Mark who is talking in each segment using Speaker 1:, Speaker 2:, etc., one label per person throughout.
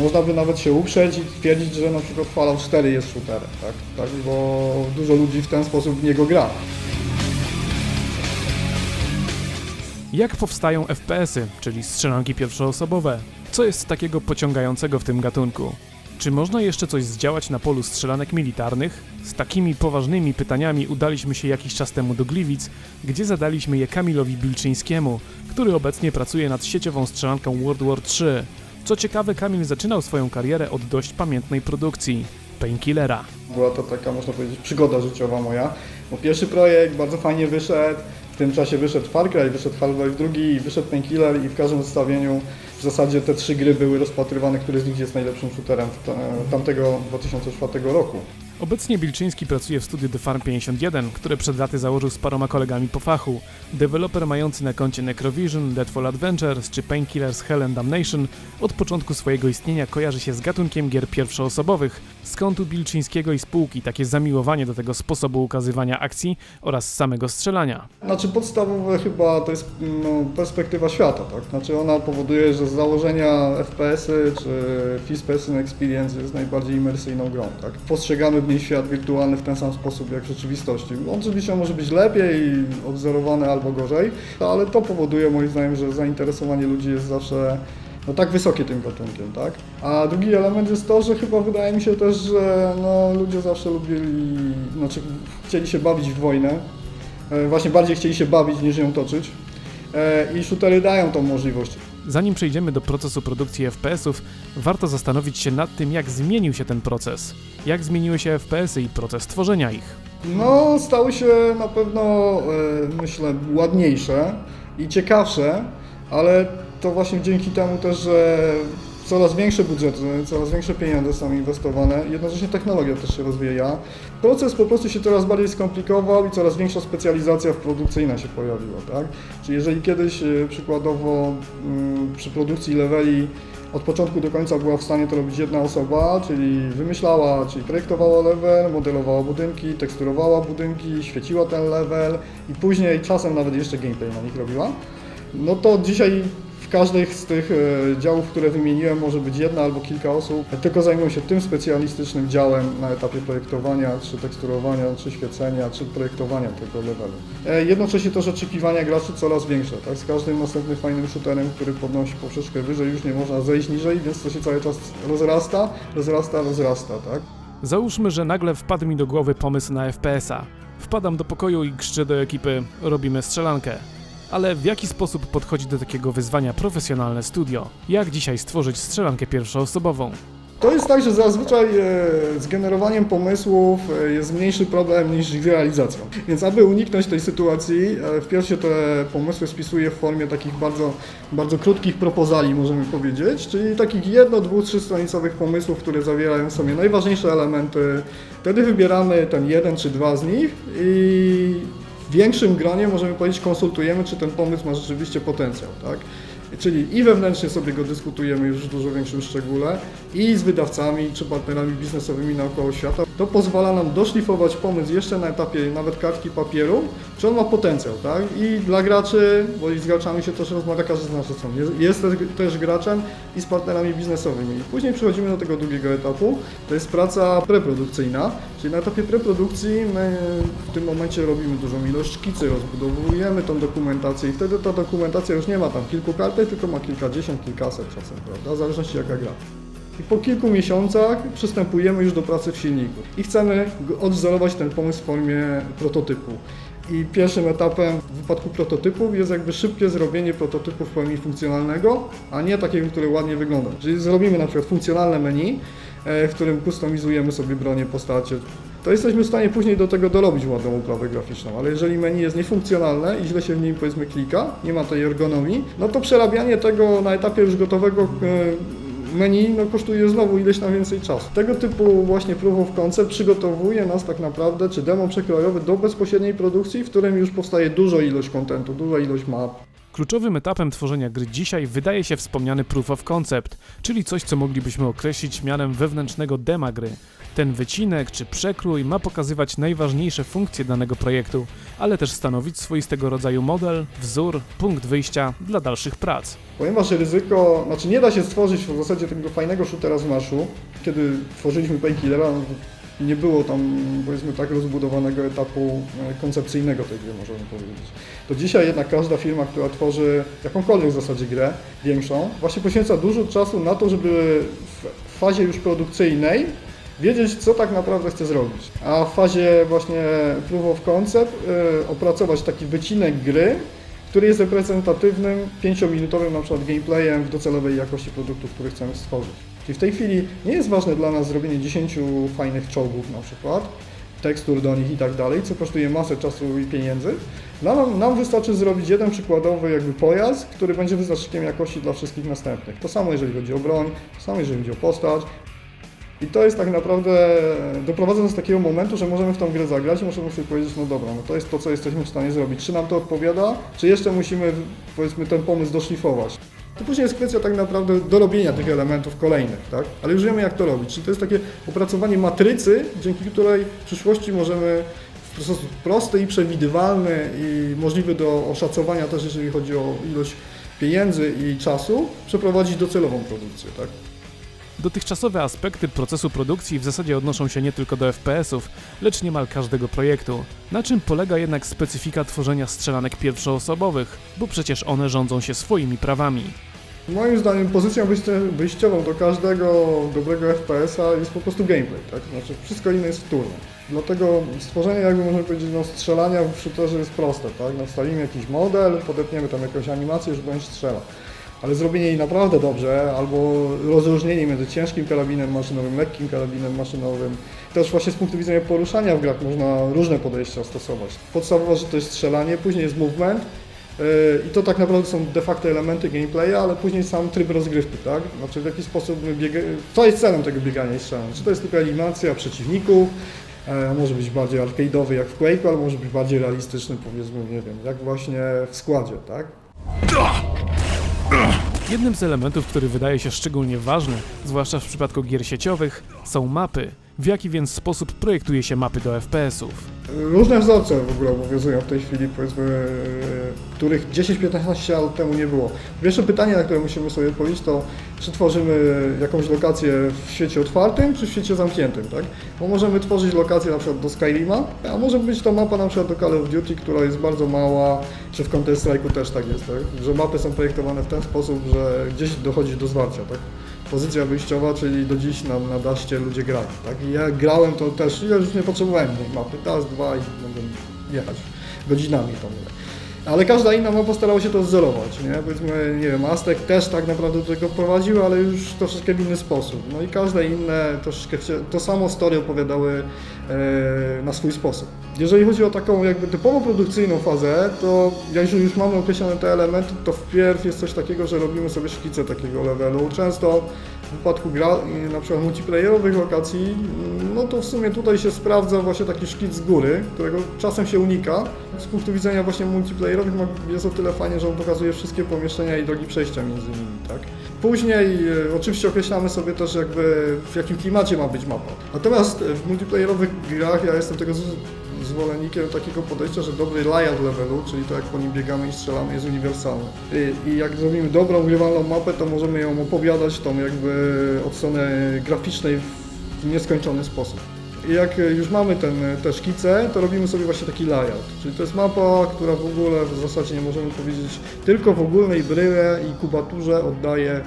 Speaker 1: Można by nawet się uprzeć i twierdzić, że na przykład Fallout 4 jest shooterem, tak? tak? Bo dużo ludzi w ten sposób w niego gra.
Speaker 2: Jak powstają FPS-y, czyli strzelanki pierwszoosobowe? Co jest takiego pociągającego w tym gatunku? Czy można jeszcze coś zdziałać na polu strzelanek militarnych? Z takimi poważnymi pytaniami udaliśmy się jakiś czas temu do Gliwic, gdzie zadaliśmy je Kamilowi Bilczyńskiemu, który obecnie pracuje nad sieciową strzelanką World War III. Co ciekawe, Kamil zaczynał swoją karierę od dość pamiętnej produkcji Painkillera.
Speaker 1: Była to taka, można powiedzieć, przygoda życiowa moja. Bo pierwszy projekt bardzo fajnie wyszedł, w tym czasie wyszedł Far Cry, wyszedł Half-Life 2 i wyszedł Painkiller i w każdym zestawieniu w zasadzie te trzy gry były rozpatrywane, który z nich jest najlepszym shooterem tamtego 2004 roku.
Speaker 2: Obecnie Bilczyński pracuje w studiu The Farm 51, które przed laty założył z paroma kolegami po fachu. Deweloper mający na koncie Necrovision, Deadfall Adventures czy Painkillers Hell and Damnation od początku swojego istnienia kojarzy się z gatunkiem gier pierwszoosobowych. Skąd u Bilczyńskiego i spółki takie zamiłowanie do tego sposobu ukazywania akcji oraz samego strzelania?
Speaker 1: Znaczy podstawowe chyba to jest no, perspektywa świata, tak? Znaczy ona powoduje, że z założenia FPS-y czy First Person Experience jest najbardziej imersyjną grą, tak? Postrzegamy świat wirtualny w ten sam sposób jak w rzeczywistości. On oczywiście może być lepiej odwzorowany albo gorzej, ale to powoduje moim zdaniem, że zainteresowanie ludzi jest zawsze no tak wysokie tym gatunkiem, tak? A drugi element jest to, że chyba wydaje mi się też, że no, ludzie zawsze lubili, znaczy chcieli się bawić w wojnę, E, właśnie bardziej chcieli się bawić niż ją toczyć. E, I shootery dają tą możliwość.
Speaker 2: Zanim przejdziemy do procesu produkcji FPS-ów, warto zastanowić się nad tym, jak zmienił się ten proces. Jak zmieniły się FPS-y i proces tworzenia ich.
Speaker 1: No, stały się na pewno, e, myślę, ładniejsze i ciekawsze, ale to właśnie dzięki temu też, że coraz większe budżety, coraz większe pieniądze są inwestowane, jednocześnie technologia też się rozwija. Proces po prostu się coraz bardziej skomplikował i coraz większa specjalizacja produkcyjna się pojawiła, tak? Czyli jeżeli kiedyś e, przykładowo mm, przy produkcji leveli od początku do końca była w stanie to robić jedna osoba, czyli wymyślała, czyli projektowała level, modelowała budynki, teksturowała budynki, świeciła ten level i później czasem nawet jeszcze gameplay na nich robiła. No to dzisiaj każdej z tych e, działów, które wymieniłem, może być jedna albo kilka osób, tylko zajmują się tym specjalistycznym działem na etapie projektowania, czy teksturowania, czy świecenia, czy projektowania tego levelu. E, Jednocześnie też oczekiwania graczy coraz większe, tak? Z każdym następnym fajnym shooterem, który podnosi poprzeczkę wyżej, już nie można zejść niżej, więc to się cały czas rozrasta, rozrasta, rozrasta, tak?
Speaker 2: Załóżmy, że nagle wpadł mi do głowy pomysł na FPS-a. Wpadam do pokoju i krzyczę do ekipy: robimy strzelankę. Ale w jaki sposób podchodzi do takiego wyzwania profesjonalne studio? Jak dzisiaj stworzyć strzelankę pierwszoosobową?
Speaker 1: To jest tak, że zazwyczaj e, z generowaniem pomysłów e, jest mniejszy problem niż ich realizacją. Więc aby uniknąć tej sytuacji, e, wpierw się te pomysły spisuje w formie takich bardzo, bardzo krótkich propozali, możemy powiedzieć, czyli takich jedno, dwu, trzystronicowych pomysłów, które zawierają w sobie najważniejsze elementy. Wtedy wybieramy ten jeden czy dwa z nich i w większym gronie możemy powiedzieć, konsultujemy, czy ten pomysł ma rzeczywiście potencjał, tak? Czyli i wewnętrznie sobie go dyskutujemy już w dużo większym szczególe, i z wydawcami czy partnerami biznesowymi naokoło świata. To pozwala nam doszlifować pomysł jeszcze na etapie nawet kartki papieru, czy on ma potencjał, tak? I dla graczy, bo z graczami się też rozmawia, każdy z nas są, jest, też, graczem i z partnerami biznesowymi. Później przechodzimy do tego drugiego etapu, to jest praca preprodukcyjna, czyli na etapie preprodukcji my w tym momencie robimy dużą ilość szkicy, rozbudowujemy tą dokumentację i wtedy ta dokumentacja już nie ma tam kilku kartek, tylko ma kilkadziesiąt, kilkaset czasem, prawda? W zależności jaka gra. I po kilku miesiącach przystępujemy już do pracy w silniku i chcemy odwzorować ten pomysł w formie prototypu. I pierwszym etapem w wypadku prototypów jest jakby szybkie zrobienie prototypu w pełni funkcjonalnego, a nie takiego, który ładnie wygląda. Czyli zrobimy na przykład funkcjonalne menu, e, w którym customizujemy sobie bronię, postacie, to jesteśmy w stanie później do tego dorobić ładną uprawę graficzną, ale jeżeli menu jest niefunkcjonalne i źle się w nim powiedzmy klika, nie ma tej ergonomii, no to przerabianie tego na etapie już gotowego e, menu no, kosztuje znowu ileś tam więcej czasu. Tego typu właśnie proof of concept przygotowuje nas tak naprawdę, czy demo przekrojowy do bezpośredniej produkcji, w którym już powstaje duża ilość kontentu, duża ilość map.
Speaker 2: Kluczowym etapem tworzenia gry dzisiaj wydaje się wspomniany proof of concept, czyli coś, co moglibyśmy określić mianem wewnętrznego dema gry. Ten wycinek czy przekrój ma pokazywać najważniejsze funkcje danego projektu, ale też stanowić swoistego rodzaju model, wzór, punkt wyjścia dla dalszych prac.
Speaker 1: Ponieważ ryzyko, znaczy nie da się stworzyć w zasadzie takiego fajnego shootera z maszu, kiedy tworzyliśmy Painkillera, no, nie było tam powiedzmy tak rozbudowanego etapu e, koncepcyjnego tej gry, możemy powiedzieć. To dzisiaj jednak każda firma, która tworzy jakąkolwiek w zasadzie grę większą, właśnie poświęca dużo czasu na to, żeby w fazie już produkcyjnej wiedzieć, co tak naprawdę chce zrobić. A w fazie właśnie proof of concept e, opracować taki wycinek gry, który jest reprezentatywnym 5-minutowym na przykład gameplayem w docelowej jakości produktu, który chcemy stworzyć. Czyli w tej chwili nie jest ważne dla nas zrobienie 10 fajnych czołgów na przykład, tekstur do nich i tak dalej, co kosztuje masę czasu i pieniędzy. Nam, nam wystarczy zrobić jeden przykładowy jakby pojazd, który będzie wyznacznikiem jakości dla wszystkich następnych. To samo jeżeli chodzi o broń, to samo jeżeli chodzi o postać, i to jest tak naprawdę, doprowadza nas do takiego momentu, że możemy w tą grę zagrać i możemy sobie powiedzieć, no dobra, no to jest to, co jesteśmy w stanie zrobić. Czy nam to odpowiada, czy jeszcze musimy, powiedzmy, ten pomysł doszlifować. To później jest kwestia tak naprawdę dorobienia tych elementów kolejnych, tak? Ale już wiemy, jak to robić. Czyli to jest takie opracowanie matrycy, dzięki której w przyszłości możemy w sposób prosty i przewidywalny i możliwy do oszacowania też, jeżeli chodzi o ilość pieniędzy i czasu, przeprowadzić docelową produkcję, tak?
Speaker 2: Dotychczasowe aspekty procesu produkcji w zasadzie odnoszą się nie tylko do FPS-ów, lecz niemal każdego projektu. Na czym polega jednak specyfika tworzenia strzelanek pierwszoosobowych, bo przecież one rządzą się swoimi prawami.
Speaker 1: Moim zdaniem pozycją wyjściową do każdego dobrego FPS-a jest po prostu gameplay, tak? Znaczy wszystko inne jest wtórne. Dlatego stworzenie, jakby można powiedzieć, no, strzelania w shooterze jest proste, tak? Nastawimy jakiś model, podepniemy tam jakąś animację, że bądź strzela. Ale zrobienie jej naprawdę dobrze, albo rozróżnienie między ciężkim karabinem maszynowym, lekkim karabinem maszynowym. Też właśnie z punktu widzenia poruszania w grach można różne podejścia stosować. Podstawowo, że to jest strzelanie, później jest movement, I to tak naprawdę są de facto elementy gameplaya, ale później sam tryb rozgrywki, tak? Znaczy w jaki sposób my biega... Co jest celem tego biegania i strzelania? Czy to jest tylko eliminacja przeciwników, e, może być bardziej arcade'owy jak w Quake'u, ale może być bardziej realistyczny, powiedzmy, nie wiem, jak właśnie w składzie, tak?
Speaker 2: Jednym z elementów, który wydaje się szczególnie ważny, zwłaszcza w przypadku gier sieciowych, są mapy. W jaki więc sposób projektuje się mapy do FPS-ów?
Speaker 1: Różne wzorce w ogóle obowiązują w tej chwili, powiedzmy, których 10-15 lat temu nie było. Pierwsze pytanie, na które musimy sobie odpowiedzieć, to czy tworzymy jakąś lokację w świecie otwartym, czy w świecie zamkniętym, tak? Bo możemy tworzyć lokację na przykład do Skyrima, a może być to mapa na przykład do Call of Duty, która jest bardzo mała, czy w Counter Strike'u też tak jest, tak? Że mapy są projektowane w ten sposób, że gdzieś dochodzi do zwarcia, tak? Pozycja wyjściowa, czyli do dziś na, na daście ludzie grali, tak? Ja grałem to też, ja już nie potrzebowałem tej mapy, raz, dwa i mogłem jechać godzinami tam. Ale każda inna mapa starała się to wzorować, nie? Powiedzmy, nie wiem, Aztek też tak naprawdę do tego prowadził, ale już troszeczkę w inny sposób. No i każde inne troszeczkę to samo story opowiadały e, na swój sposób. Jeżeli chodzi o taką jakby typowo produkcyjną fazę, to jeżeli już mamy określone te elementy, to wpierw jest coś takiego, że robimy sobie szkice takiego levelu. Często w wypadku gra, na przykład multiplayerowych lokacji, no to w sumie tutaj się sprawdza właśnie taki szkic z góry, którego czasem się unika. Z punktu widzenia właśnie multiplayerowych ma- jest o tyle fajnie, że on pokazuje wszystkie pomieszczenia i drogi przejścia między nimi, tak? Później e, oczywiście określamy sobie też jakby w jakim klimacie ma być mapa. Natomiast w multiplayerowych grach ja jestem tego zwolennikiem takiego podejścia, że dobry layout levelu, czyli to jak po nim biegamy i strzelamy jest uniwersalny. I, I jak zrobimy dobrą, grywalną mapę, to możemy ją opowiadać tą jakby od strony graficznej w nieskończony sposób. I jak już mamy ten, te szkice, to robimy sobie właśnie taki layout. Czyli to jest mapa, która w ogóle w zasadzie nie możemy powiedzieć, tylko w ogólnej bryle i kubaturze oddaje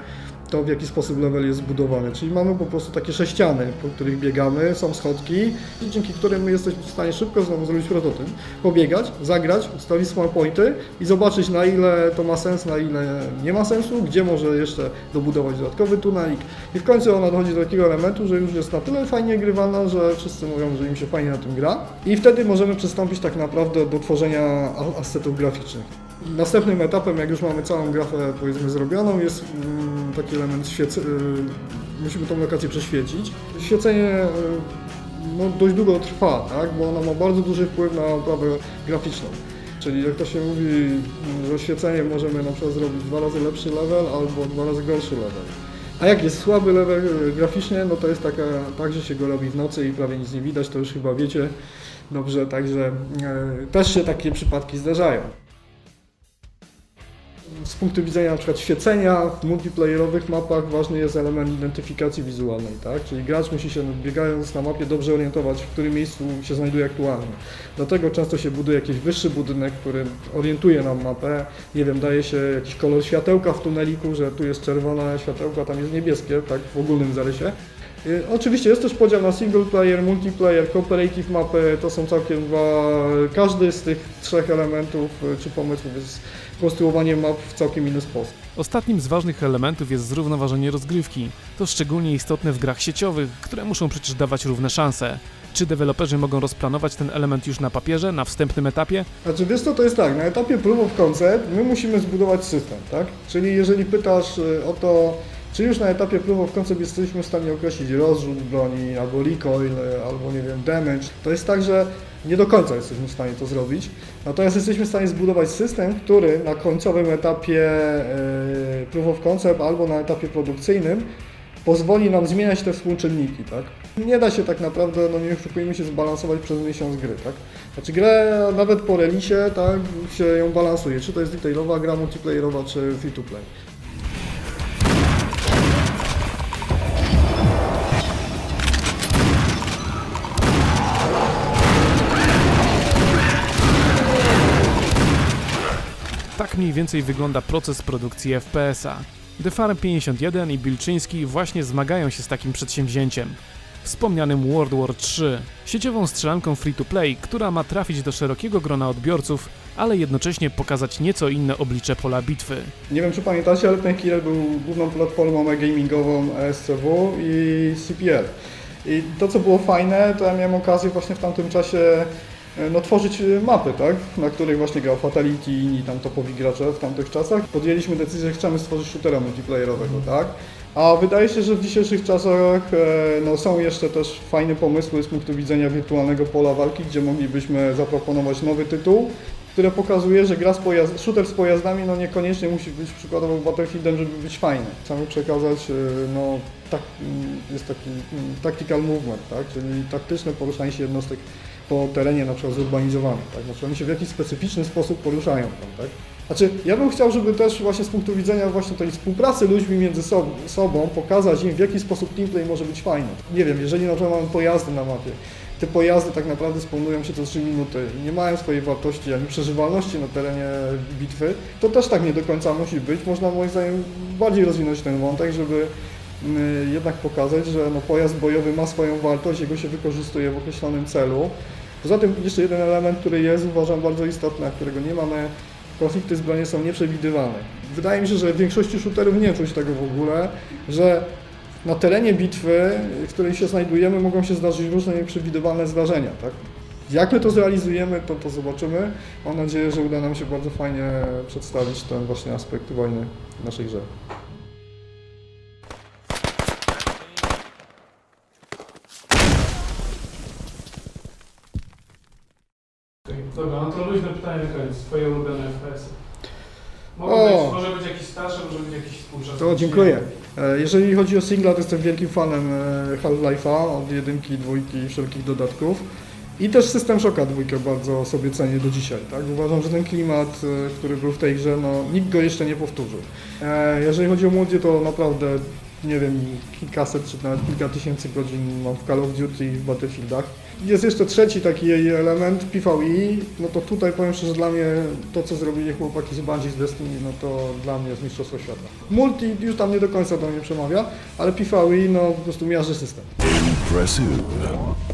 Speaker 1: to, w jaki sposób level jest zbudowany. Czyli mamy po prostu takie sześciany, po których biegamy, są schodki, dzięki którym my jesteśmy w stanie szybko znowu zrobić prototyp, pobiegać, zagrać, ustawić small pointy i zobaczyć na ile to ma sens, na ile nie ma sensu, gdzie może jeszcze dobudować dodatkowy tunelik. I w końcu ona dochodzi do takiego elementu, że już jest na tyle fajnie grywalna, że wszyscy mówią, że im się fajnie na tym gra. I wtedy możemy przystąpić tak naprawdę do tworzenia a- assetów graficznych. Następnym etapem, jak już mamy całą grafę powiedzmy zrobioną, jest mm, taki element y, musimy tą lokację przeświecić. Świecenie y, no, dość długo trwa, tak? bo ono ma bardzo duży wpływ na oprawę graficzną. Czyli jak to się mówi, że oświeceniem możemy na przykład zrobić dwa razy lepszy level albo dwa razy gorszy level. A jak jest słaby level graficznie, no to jest taka, tak, że się go robi w nocy i prawie nic nie widać, to już chyba wiecie dobrze, także e, też się takie przypadki zdarzają. Z punktu widzenia na przykład świecenia w multiplayerowych mapach ważny jest element identyfikacji wizualnej, tak? Czyli gracz musi się biegając na mapie dobrze orientować, w którym miejscu się znajduje aktualnie. Dlatego często się buduje jakiś wyższy budynek, który orientuje nam mapę, nie wiem, daje się jakiś kolor światełka w tuneliku, że tu jest czerwone światełko, tam jest niebieskie, tak w ogólnym zarysie. Y, Oczywiście jest też podział na single player, multiplayer, cooperative mapy, to są całkiem dwa, każdy z tych trzech elementów y, czy pomysłów jest konstruowaniem map w całkiem inny sposób.
Speaker 2: Ostatnim z ważnych elementów jest zrównoważenie rozgrywki. To szczególnie istotne w grach sieciowych, które muszą przecież dawać równe szanse. Czy deweloperzy mogą rozplanować ten element już na papierze, na wstępnym etapie?
Speaker 1: Znaczy wiesz co, to jest tak, na etapie proof of concept my musimy zbudować system, tak? Czyli jeżeli pytasz y, o to, czy już na etapie proof of concept jesteśmy w stanie określić rozrzut broni, albo recoil, albo nie wiem, damage, to jest tak, że nie do końca jesteśmy w stanie to zrobić. Natomiast jesteśmy w stanie zbudować system, który na końcowym etapie y, proof of concept albo na etapie produkcyjnym pozwoli nam zmieniać te współczynniki, tak? Nie da się tak naprawdę, no nie oszukujmy się, zbalansować przez miesiąc gry, tak? Znaczy grę nawet po relisie, tak, się ją balansuje, czy to jest detailowa gra multiplayerowa, czy free to play.
Speaker 2: Tak mniej więcej wygląda proces produkcji FPS-a. The Farm 51 i Bilczyński właśnie zmagają się z takim przedsięwzięciem. Wspomnianym World War III, sieciową strzelanką free-to-play, która ma trafić do szerokiego grona odbiorców, ale jednocześnie pokazać nieco inne oblicze pola bitwy.
Speaker 1: Nie wiem, czy pamiętacie, ale ten Killer był główną platformą gamingową ESCW i CPL. I to, co było fajne, to ja miałem okazję właśnie w tamtym czasie no, tworzyć e, mapy, tak? na których właśnie grał Fatality i inni tam topowi gracze w tamtych czasach. Podjęliśmy decyzję, że chcemy stworzyć shootera multiplayerowego, tak? A wydaje się, że w dzisiejszych czasach e, no, są jeszcze też fajne pomysły z punktu widzenia wirtualnego pola walki, gdzie moglibyśmy zaproponować nowy tytuł, które pokazuje, że gra z pojazd- shooter z pojazdami no niekoniecznie musi być przykładowo Battlefieldem, żeby być fajny. Chcemy przekazać, no, tak, mm, jest taki mm, tactical movement, tak? czyli taktyczne poruszanie się jednostek po terenie na przykład zurbanizowanym, tak? Znaczy oni się w jakiś specyficzny sposób poruszają tam, tak? Znaczy, ja bym chciał, żeby też właśnie z punktu widzenia właśnie tej współpracy ludźmi między sob- sobą pokazać im, w jaki sposób teamplay może być fajny. Nie wiem, jeżeli na przykład mamy pojazdy na mapie, te pojazdy tak naprawdę spawnują się co 3 minuty i nie mają swojej wartości ani przeżywalności na terenie bitwy, to też tak nie do końca musi być. Można moim zdaniem bardziej rozwinąć ten wątek, żeby mm, jednak pokazać, że no, pojazd bojowy ma swoją wartość, jego się wykorzystuje w określonym celu. Poza tym jeszcze jeden element, który jest uważam bardzo istotny, a którego nie mamy, konflikty zbrojne są nieprzewidywalne. Wydaje mi się, że w większości shooterów nie czuć tego w ogóle, że na terenie bitwy, w której się znajdujemy, mogą się zdarzyć różne nieprzewidywalne zdarzenia, tak? Jak my to zrealizujemy, to, to zobaczymy. Mam nadzieję, że uda nam się bardzo fajnie przedstawić ten właśnie aspekt wojny w naszej grze.
Speaker 2: Dobra, no to luźne pytanie na koniec. Twoje ulubione FPS-y.
Speaker 1: Mogą O! być-
Speaker 2: może być jakiś starszy, może być jakiś współczesny.
Speaker 1: To dziękuję. E, Jeżeli chodzi o singla, to jestem wielkim fanem e, Half-Life'a, od jedynki, dwójki i wszelkich dodatków. I też System Shocka dwójkę bardzo sobie cenię do dzisiaj. Tak? Uważam, że ten klimat, e, który był w tej grze, no, nikt go jeszcze nie powtórzył. E, Jeżeli chodzi o młodzie, to naprawdę, nie wiem, kilkaset czy nawet kilka tysięcy godzin mam w Call of Duty i w Battlefieldach. Jest jeszcze trzeci taki jej element, PvE, no to tutaj powiem szczerze, że dla mnie to, co zrobili chłopaki z Bungie z Destiny, no to dla mnie jest mistrzostwo świata. Multi już tam nie do końca do mnie przemawia, ale PvE, no po prostu miażdży system.
Speaker 3: Impressive.